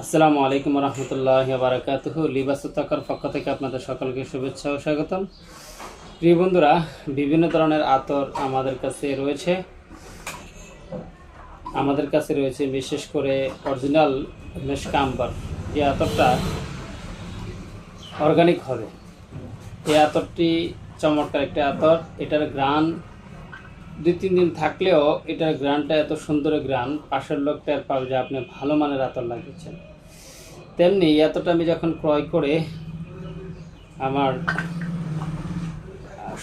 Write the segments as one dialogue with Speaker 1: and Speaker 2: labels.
Speaker 1: আসসালামু আলাইকুম রহমতুল্লাহ বারাকাতুহ। লিবাসুত্তাকার পক্ষ থেকে আপনাদের সকলকে শুভেচ্ছা ও স্বাগতম। প্রিয় বন্ধুরা, বিভিন্ন ধরনের আতর আমাদের কাছে রয়েছে। আমাদের কাছে রয়েছে বিশেষ করে অরিজিনাল মেশকাম্বার যে আতরটা অর্গানিক হবে। এই আতরটি চমৎকার একটা আতর। এটার গ্রান দুই, তিন দিন থাকলেও এটার গ্রানটা এত সুন্দর গ্রান, পাশের লোক টের পাবে যে আপনি ভালো মানের আতর লাগিয়েছেন। তেমনি এতটা আমি যখন ক্রয় করে আমার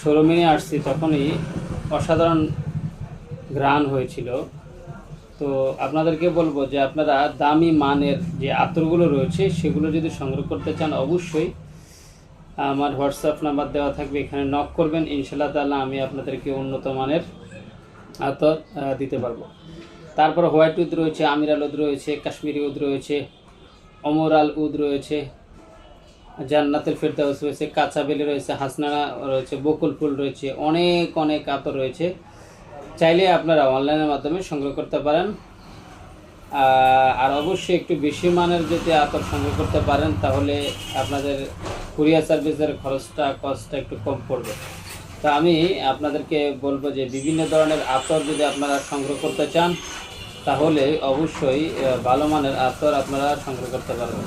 Speaker 1: শোরুমে নিয়ে আসছি, তখনই অসাধারণ গ্রান হয়েছিল। তো আপনাদেরকে বলব যে আপনারা দামি মানের যে আতরগুলো রয়েছে, সেগুলো যদি সংগ্রহ করতে চান, অবশ্যই আমার হোয়াটসঅ্যাপ নাম্বার দেওয়া থাকবে, এখানে নক করবেন ইনশাল্লাহ তাআলা আমি আপনাদেরকে উন্নত মানের আতর দিতে পারব। তারপর হোয়াইট উদ রয়েছে, আমিরাল উদ রয়েছে, কাশ্মীরি উদ রয়েছে, অমরাল উদ রয়েছে, জান্নাতুল ফেরদাউস রয়েছে, কাঁচা বেলি রয়েছে হাসনানা রয়েছে, বকুল ফুল রয়েছে, অনেক অনেক আতর রয়েছে। চাইলে আপনারা অনলাইনের মাধ্যমে সংগ্রহ করতে পারেন। আর অবশ্যই একটু বেশি মানের যদি আতর সংগ্রহ করতে পারেন, তাহলে আপনাদের কুরিয়ার সার্ভিসের খরচটা কস্টটা একটু কম পড়বে। তা আমি আপনাদেরকে বলব যে বিভিন্ন ধরনের আতর যদি আপনারা সংগ্রহ করতে চান, তাহলে অবশ্যই ভালো মানের আতর আপনারা সংগ্রহ করতে পারবেন।